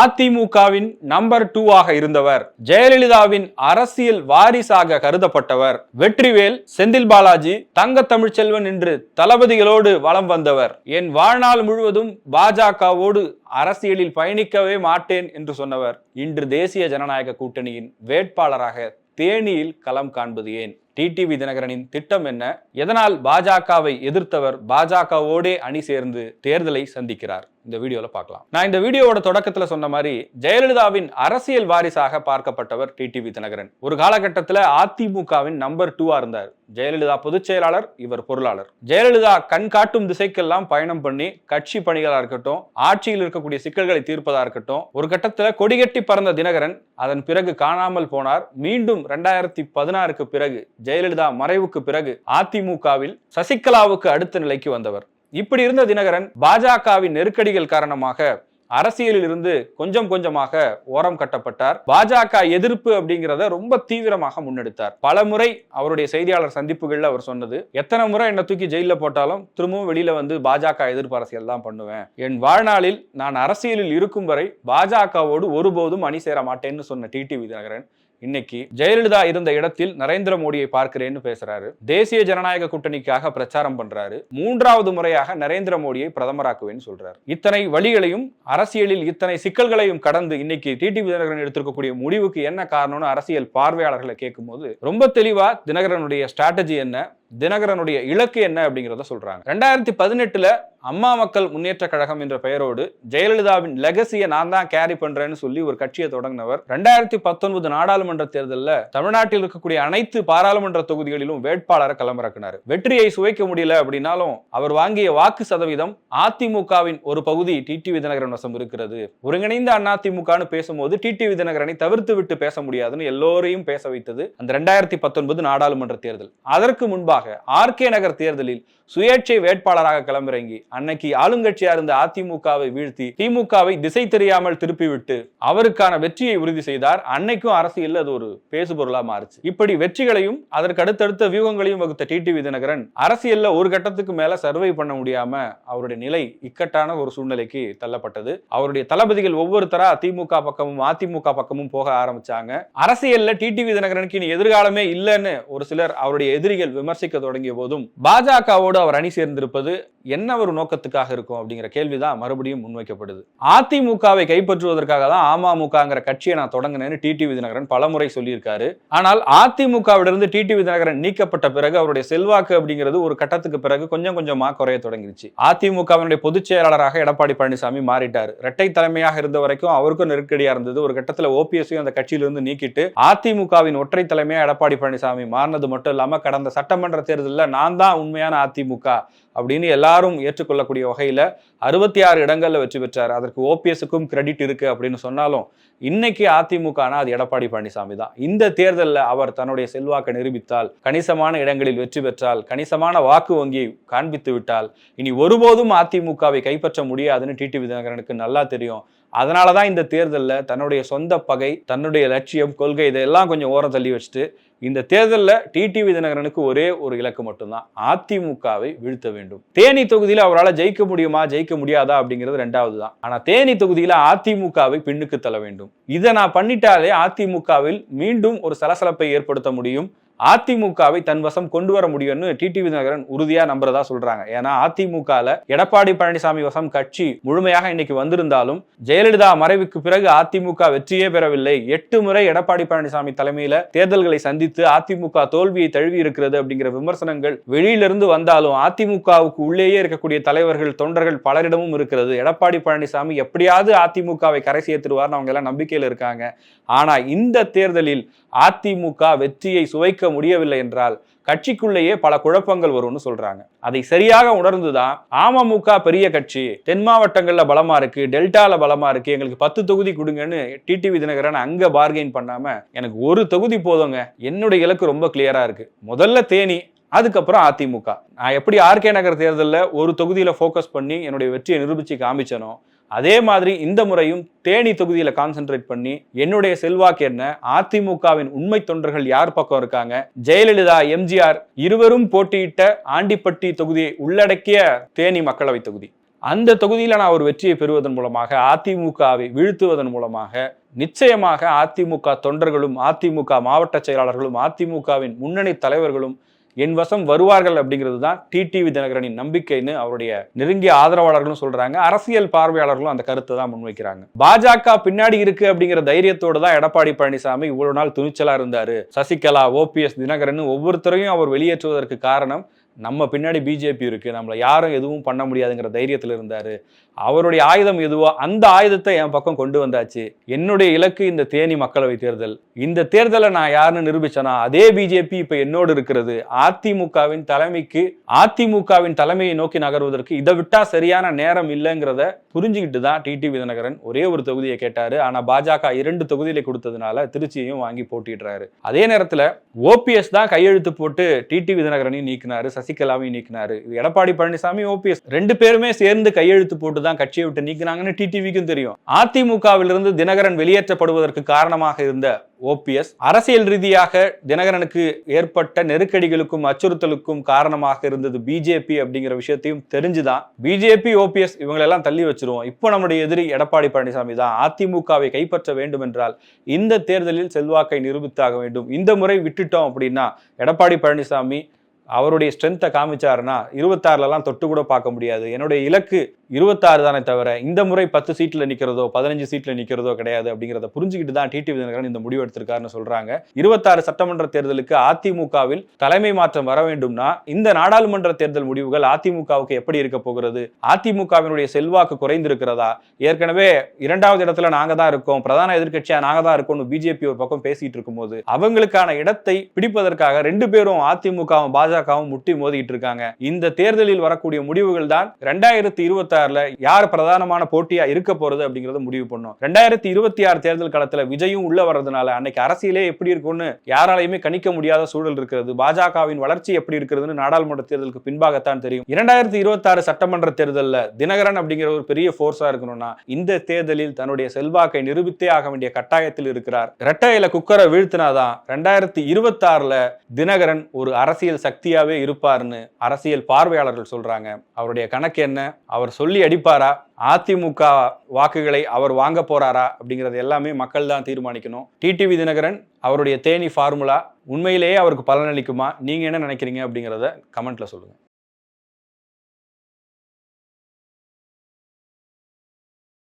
அதிமுகவின் number two ஆக இருந்தவர் ஜெயலலிதாவின் அரசியல் வாரிசாக கருதப்பட்டவர் வெற்றிவேல் செந்தில் பாலாஜி தங்க தமிழ்ச்செல்வன் என்று தளபதிகளோடு வலம் வந்தவர். என் வாழ்நாள் முழுவதும் பாஜகவோடு அரசியலில் பயணிக்கவே மாட்டேன் என்று சொன்னவர். இன்று தேசிய ஜனநாயக கூட்டணியின் வேட்பாளராக தேனியில் களம் காண்பது ஏன்? டிடிவி தினகரனின் திட்டம் என்ன? எதனால் பாஜகவை எதிர்த்தவர் பாஜகவோடே அணி சேர்ந்து தேர்தலை சந்திக்கிறார்? இந்த வீடியோல பார்க்கலாம். நான் இந்த வீடியோவோட தொடக்கத்துல சொன்ன மாதிரி ஜெயலலிதாவின் அரசியல் வாரிசாக பார்க்கப்பட்டவர் டிடிவி தினகரன். ஒரு காலகட்டத்தில் அதிமுகவின் நம்பர் டூவா இருந்தார். ஜெயலலிதா பொதுச் செயலாளர் இவர் பொருளாளர். ஜெயலலிதா கண் காட்டும் திசைக்கெல்லாம் பயணம் பண்ணி கட்சி பணிகளா இருக்கட்டும் ஆட்சியில் இருக்கக்கூடிய சிக்கல்களை தீர்ப்பதா இருக்கட்டும் ஒரு கட்டத்தில் கொடிகட்டி பறந்த தினகரன் அதன் பிறகு காணாமல் போனார். மீண்டும் ரெண்டாயிரத்தி பதினாறுக்கு பிறகு ஜெயலலிதா மறைவுக்கு பிறகு அதிமுகவில் சசிகலாவுக்கு அடுத்த நிலைக்கு வந்தவர். இப்படி இருந்த தினகரன் பாஜகவின் நெருக்கடிகள் காரணமாக அரசியலில் இருந்து கொஞ்சம் கொஞ்சமாக ஓரம் கட்டப்பட்டார். பாஜக எதிர்ப்பு அப்படிங்கிறத ரொம்ப தீவிரமாக முன்னெடுத்தார். பல முறை அவருடைய செய்தியாளர் சந்திப்புகள்ல அவர் சொன்னது எத்தனை முறை என்னை தூக்கி ஜெயில போட்டாலும் திரும்பவும் வெளியில வந்து பாஜக எதிர்ப்பு அரசியல் தான் பண்ணுவேன். என் வாழ்நாளில் நான் அரசியலில் இருக்கும் வரை பாஜகவோடு ஒருபோதும் அணி சேர மாட்டேன்னு சொன்ன டிடிவி தினகரன் இன்னைக்கு ஜெயலலிதா இருந்த இடத்தில் நரேந்திர மோடியை பார்க்கிறேன்னு பேசுறாரு. தேசிய ஜனநாயக கூட்டணிக்காக பிரச்சாரம் பண்றாரு. மூன்றாவது முறையாக நரேந்திர மோடியை பிரதமராக்குவேன்னு சொல்றாரு. இத்தனை வழிகளையும் அரசியலில் இத்தனை சிக்கல்களையும் கடந்து இன்னைக்கு டிடிவி தினகரன் எடுத்திருக்கக்கூடிய முடிவுக்கு என்ன காரணம்னு அரசியல் பார்வையாளர்களை கேட்கும்போது ரொம்ப தெளிவா தினகரனுடைய ஸ்ட்ராட்டஜி என்ன? தினகரனுடைய இலக்கு என்ன அப்படிங்கிறத சொல்றாங்க. ரெண்டாயிரத்தி பதினெட்டுல அம்மா மக்கள் முன்னேற்ற கழகம் என்ற பெயரோடு ஜெயலலிதாவின் லெகசியை நான் தான் கேரி பண்றேன்னு சொல்லி ஒரு கட்சியை தொடங்கினவர். ரெண்டாயிரத்தி பத்தொன்பது நாடாளுமன்ற தேர்தலில் தமிழ்நாட்டில் இருக்கக்கூடிய அனைத்து பாராளுமன்ற தொகுதிகளிலும் வேட்பாளரை களமிறக்கினார். வெற்றியை சுவைக்க முடியல அப்படின்னாலும் அவர் வாங்கிய வாக்கு சதவீதம் அதிமுகவின் ஒரு பகுதி டிடிவி தினகரன் வசம் இருக்கிறது. ஒருங்கிணைந்த அதிமுகன்னு பேசும்போது டிடிவி தினகரனை தவிர்த்து விட்டு பேச முடியாதுன்னு எல்லோரையும் பேச வைத்தது அந்த ரெண்டாயிரத்தி பத்தொன்பது நாடாளுமன்ற தேர்தல். அதற்கு முன்பாக ஆர்கே நகர் தேர்தலில் சுயேட்சை வேட்பாளராக களமிறங்கி அன்னைக்கு ஆளுங்கட்சியா இருந்த அதிமுகவை வீழ்த்தி திமுகவை திசை தெரியாமல் திருப்பிவிட்டு அவருக்கான வெற்றியை உறுதி செய்தார். அன்னைக்கும் அரசியல் அது ஒரு பேசுபொருளா மாறுச்சு. இப்படி வெற்றிகளையும் அதற்கு அடுத்தடுத்த வியூகங்களையும் வகுத்த டிடிவி தினகரன் அரசியல்ல ஒரு கட்டத்துக்கு மேல சர்வை பண்ண முடியாம அவருடைய நிலை இக்கட்டான ஒரு சூழ்நிலைக்கு தள்ளப்பட்டது. அவருடைய தளபதிகள் ஒவ்வொருத்தரா திமுக பக்கமும் அதிமுக பக்கமும் போக ஆரம்பிச்சாங்க. அரசியல்ல டிடிவி தினகரனுக்கு இனி எதிர்காலமே இல்லைன்னு ஒரு சிலர் அவருடைய எதிரிகள் விமர்சிக்க தொடங்கிய போதும் பாஜகவோடு அவர் அணி சேர்ந்திருப்பது என்ன ஒரு நோக்கத்துக்காக இருக்கும் அப்படிங்கிற கேள்விதான் மறுபடியும் முன்வைக்கப்படுது. அதிமுகவை கைப்பற்றுவதற்காக தான் அமமுகங்கிற கட்சியை நான் தொடங்கினேன்னு டிடிவி விதிநகரன் பலமுறை சொல்லியிருக்காரு. ஆனால் அதிமுகவிலிருந்து டிடிவி விதிநகரன் நீக்கப்பட்ட பிறகு அவருடைய செல்வாக்கு அப்படிங்கிறது ஒரு கட்டத்துக்கு பிறகு கொஞ்சம் கொஞ்சமா குறைய தொடங்கிருச்சு. அதிமுகவினுடைய பொதுச் செயலாளராக எடப்பாடி பழனிசாமி மாறிட்டார். இரட்டை தலைமையாக இருந்த வரைக்கும் அவருக்கும் நெருக்கடியா இருந்தது. ஒரு கட்டத்தில் ஓபிஎஸ்ஸையும் அந்த கட்சியிலிருந்து நீக்கிட்டு அதிமுகவின் ஒற்றை தலைமையா எடப்பாடி பழனிசாமி மாறினது மட்டும் இல்லாம கடந்த சட்டமன்ற தேர்தலில் நான் தான் உண்மையான அதிமுக அப்படின்னு எல்லாரும் ஏற்றுக்கொள்ளக்கூடிய வகையில அறுபத்தி ஆறு இடங்களில் வெற்றி பெற்றார். அதற்கு ஓபிஎஸ்க்கும் கிரெடிட் இருக்குது அப்படின்னு சொன்னாலும் இன்னைக்கு அதிமுகனா அது எடப்பாடி பழனிசாமி தான். இந்த தேர்தலில் அவர் தன்னுடைய செல்வாக்கை நிரூபித்தால் கணிசமான இடங்களில் வெற்றி பெற்றால் கணிசமான வாக்கு வங்கியை காண்பித்து விட்டால் இனி ஒருபோதும் அதிமுகவை கைப்பற்ற முடியாதுன்னு டிடிவி தினகரனுக்கு நல்லா தெரியும். அதனால தான் இந்த தேர்தலில் தன்னுடைய சொந்த பகை தன்னுடைய லட்சியம் கொள்கை இதெல்லாம் கொஞ்சம் ஓரம் தள்ளி வச்சுட்டு இந்த தேர்தலில் டிடிவி தினகரனுக்கு ஒரே ஒரு இலக்கு மட்டும்தான். அதிமுகவை வீழ்த்த வேண்டும். தேனி தொகுதியில் அவரால் ஜெயிக்க முடியுமா ஜெயிக்க முடியாதா அப்படிங்கிறது ரெண்டாவது தான் ஆனால் தேனி தொகுதியில் அதிமுகவை பின்னுக்கு தள்ள வேண்டும். இதை நான் பண்ணிட்டாலே அதிமுகவில் மீண்டும் ஒரு சலசலப்பை ஏற்படுத்த முடியும். அதிமுகவை தன் வசம் கொண்டு வர முடியும்னு டிடிவி தினகரன் உறுதியா நம்புறதா சொல்றாங்க. ஏன்னா அதிமுகல எடப்பாடி பழனிசாமி வசம் கட்சி முழுமையாக இன்னைக்கு வந்திருந்தாலும் ஜெயலலிதா மறைவுக்கு பிறகு அதிமுக வெற்றியே பெறவில்லை. எட்டு முறை எடப்பாடி பழனிசாமி தலைமையில தேர்தல்களை சந்தித்து அதிமுக தோல்வியை தழுவி இருக்கிறது அப்படிங்கிற விமர்சனங்கள் வெளியிலிருந்து வந்தாலும் அதிமுகவுக்கு உள்ளேயே இருக்கக்கூடிய தலைவர்கள் தொண்டர்கள் பலரிடமும் இருக்கிறது. எடப்பாடி பழனிசாமி எப்படியாவது அதிமுகவை கரை சேர்த்துருவார்னு அவங்க எல்லாம் நம்பிக்கையில் இருக்காங்க. ஆனா இந்த தேர்தலில் அதிமுக வெற்றியை சுவைக்க முடியவில்லை என்றால் கட்சிக்குள்ளேயே பல குழப்பங்கள் வரும்னு சொல்றாங்க. அதை சரியாக உணர்ந்துதான் அமமுக பெரிய கட்சி தென் மாவட்டங்கள்ல பலமா இருக்கு டெல்டால பலமா இருக்கு எங்களுக்கு பத்து தொகுதி கொடுங்கன்னு டிடிவி தினகரன் அங்க பார்கெயின் பண்ணாம எனக்கு ஒரு தொகுதி போதுங்க. என்னுடைய இலக்கு ரொம்ப கிளியரா இருக்கு. முதல்ல தேனி அதுக்கப்புறம் அதிமுக. நான் எப்படி ஆர்கே நகர் தேர்தலில் ஒரு தொகுதியில் ஃபோக்கஸ் பண்ணி என்னுடைய வெற்றியை நிரூபித்து காமிச்சனோ அதே மாதிரி இந்த முறையும் தேனி தொகுதியில் கான்சென்ட்ரேட் பண்ணி என்னுடைய செல்வாக்கு என்ன? அதிமுகவின் உண்மை தொண்டர்கள் யார் பக்கம் இருக்காங்க? ஜெயலலிதா எம்ஜிஆர் இருவரும் போட்டியிட்ட ஆண்டிப்பட்டி தொகுதியை உள்ளடக்கிய தேனி மக்களவை தொகுதி. அந்த தொகுதியில் நான் ஒரு வெற்றியை பெறுவதன் மூலமாக அதிமுகவை வீழ்த்துவதன் மூலமாக நிச்சயமாக அதிமுக தொண்டர்களும் அதிமுக மாவட்ட செயலாளர்களும் அதிமுகவின் முன்னணி தலைவர்களும் என் வசம் வருவார்கள் அப்படிங்கிறது தான் டிடிவி தினகரனின் நம்பிக்கைன்னு அவருடைய நெருங்கிய ஆதரவாளர்களும் சொல்றாங்க. அரசியல் பார்வையாளர்களும் அந்த கருத்தை தான் முன்வைக்கிறாங்க. பாஜக பின்னாடி இருக்கு அப்படிங்கிற தைரியத்தோடு தான் எடப்பாடி பழனிசாமி இவ்வளவு நாள் துணிச்சலா இருந்தாரு. சசிகலா ஓபிஎஸ் தினகரன் ஒவ்வொருத்தரையும் அவர் வெளியேற்றுவதற்கு காரணம் நம்ம பின்னாடி பிஜேபி இருக்கு. நம்மளை யாரும் எதுவும் பண்ண முடியாதுங்கிற தைரியத்தில் இருந்தாரு. அவருடைய ஆயுதம் எதுவோ அந்த ஆயுதத்தை என் பக்கம் கொண்டு வந்தாச்சு. என்னுடைய இலக்கு இந்த தேனி மக்களவை தேர்தல். இந்த தேர்தலை நான் யாருன்னு நிரூபிச்சனா? அதே பிஜேபி இப்ப என்னோடு இருக்கிறது. அதிமுகவின் தலைமைக்கு அதிமுகவின் தலைமையை நோக்கி நகர்வதற்கு இதை விட்டா சரியான நேரம் இல்லைங்கிறத புரிஞ்சுக்கிட்டு தான் டிடிவி விதநகரன் ஒரே ஒரு தொகுதியை கேட்டாரு. ஆனா பாஜக இரண்டு தொகுதியில கொடுத்ததுனால திருச்சியையும் வாங்கி போட்டிடுறாரு அதே நேரத்துல ஓபிஎஸ் தான் கையெழுத்து போட்டு டிடி விதநகரனையும் நீக்கினாரு. சசிகலாவையும் நீக்கினாரு. இது எடப்பாடி பழனிசாமி ஓபிஎஸ் ரெண்டு பேருமே சேர்ந்து கையெழுத்து போட்டு தான் கட்சியை விட்டு நீக்கினாங்கன்னு டிடிவிக்கும் தெரியும். அதிமுகவிலிருந்து தினகரன் வெளியேற்றப்படுவதற்கு காரணமாக இருந்த ஓபிஎஸ் அரசியல் ரீதியாக தினகரனுக்கு ஏற்பட்ட நெருக்கடிகளுக்கும் அச்சுறுத்தலுக்கும் காரணமாக இருந்தது பிஜேபி அப்படிங்கிற விஷயத்தையும் தெரிஞ்சுதான் பிஜேபி ஓபிஎஸ் இவங்களெல்லாம் தள்ளி வச்சிருவோம். இப்போ நம்முடைய எதிரி எடப்பாடி பழனிசாமி தான் அதிமுகவை கைப்பற்ற வேண்டும் என்றால் இந்த தேர்தலில் செல்வாக்கை நிரூபித்தாக வேண்டும். இந்த முறை விட்டுட்டோம் அப்படின்னா எடப்பாடி பழனிசாமி அவருடைய ஸ்ட்ரென்த்தை காமிச்சாருன்னா இருபத்தாறுலலாம் தொட்டு கூட பார்க்க முடியாது. என்னுடைய இலக்கு இருபத்தாறு தானே தவிர இந்த முறை பத்து சீட்டில் நிற்கிறதோ பதினஞ்சு சீட்டில் நிற்கிறதோ கிடையாது அப்படிங்கிறத புரிஞ்சுக்கிட்டு தான் டிடிவி தினகரன் இந்த முடிவு எடுத்திருக்காருன்னு சொல்றாங்க. இருபத்தாறு சட்டமன்ற தேர்தலுக்கு அதிமுகவில் தலைமை மாற்றம் வர வேண்டும்னா இந்த நாடாளுமன்ற தேர்தல் முடிவுகள் அதிமுகவுக்கு எப்படி இருக்க போகிறது? அதிமுகவினுடைய செல்வாக்கு குறைந்திருக்கிறதா? ஏற்கனவே இரண்டாவது இடத்துல நாங்க தான் இருக்கோம் பிரதான எதிர்க்கட்சியா நாங்க தான் இருக்கோம்னு பிஜேபி ஒரு பக்கம் பேசிட்டு இருக்கும்போது அவங்களுக்கான இடத்தை பிடிப்பதற்காக ரெண்டு பேரும் அதிமுகவும் பாஜகவும் முட்டி மோதிட்டு இருக்காங்க. இந்த தேர்தலில் வரக்கூடிய முடிவுகள் தான் ரெண்டாயிரத்தி இருபத்தி ஆறுல யார் பிரதானமான போட்டியா இருக்க போறது அப்படிங்கறத முடிவு பண்ணும். ரெண்டாயிரத்தி இருபத்தி ஆறு தேர்தல் காலத்துல விஜயும் உள்ள வர்றதுனால அன்னைக்கு அரசியலே எப்படி இருக்கும்னு யாராலையுமே கணிக்க முடியாத சூழல் இருக்கிறது. பாஜகவின் வளர்ச்சி எப்படி இருக்கிறதுன்னு நாடாளுமன்ற தேர்தலுக்கு பின்பாகத்தான் தெரியும். இரண்டாயிரத்தி இருபத்தி ஆறு சட்டமன்ற தேர்தலில் தினகரன் அப்படிங்கிற ஒரு பெரிய போர்ஸா இருக்கணும்னா இந்த தேர்தலில் தன்னுடைய செல்வாக்கை நிரூபித்தே ஆக வேண்டிய கட்டாயத்தில் இருக்கிறார். ரெட்டையில குக்கரை வீழ்த்தினாதான் ரெண்டாயிரத்தி இருபத்தி ஆறுல தினகரன் ஒரு அரசியல் சக்தியாவே இருப்பார்னு அரசியல் பார்வையாளர்கள் சொல்றாங்க. அவருடைய கணக்கு என்ன? அவர் சொல்லி அடிப்பாரா அதிமுக வாக்குகளை அவர் வாங்க போறாரா? அப்படிங்கறது எல்லாமே மக்கள் தான் தீர்மானிக்கணும். டிடிவி தினகரன் அவருடைய தேனி ஃபார்முலா உண்மையிலேயே அவருக்கு பலனளிக்குமா? நீங்க என்ன நினைக்கிறீங்க அப்படிங்கிறத கமெண்ட்ல சொல்லுங்க.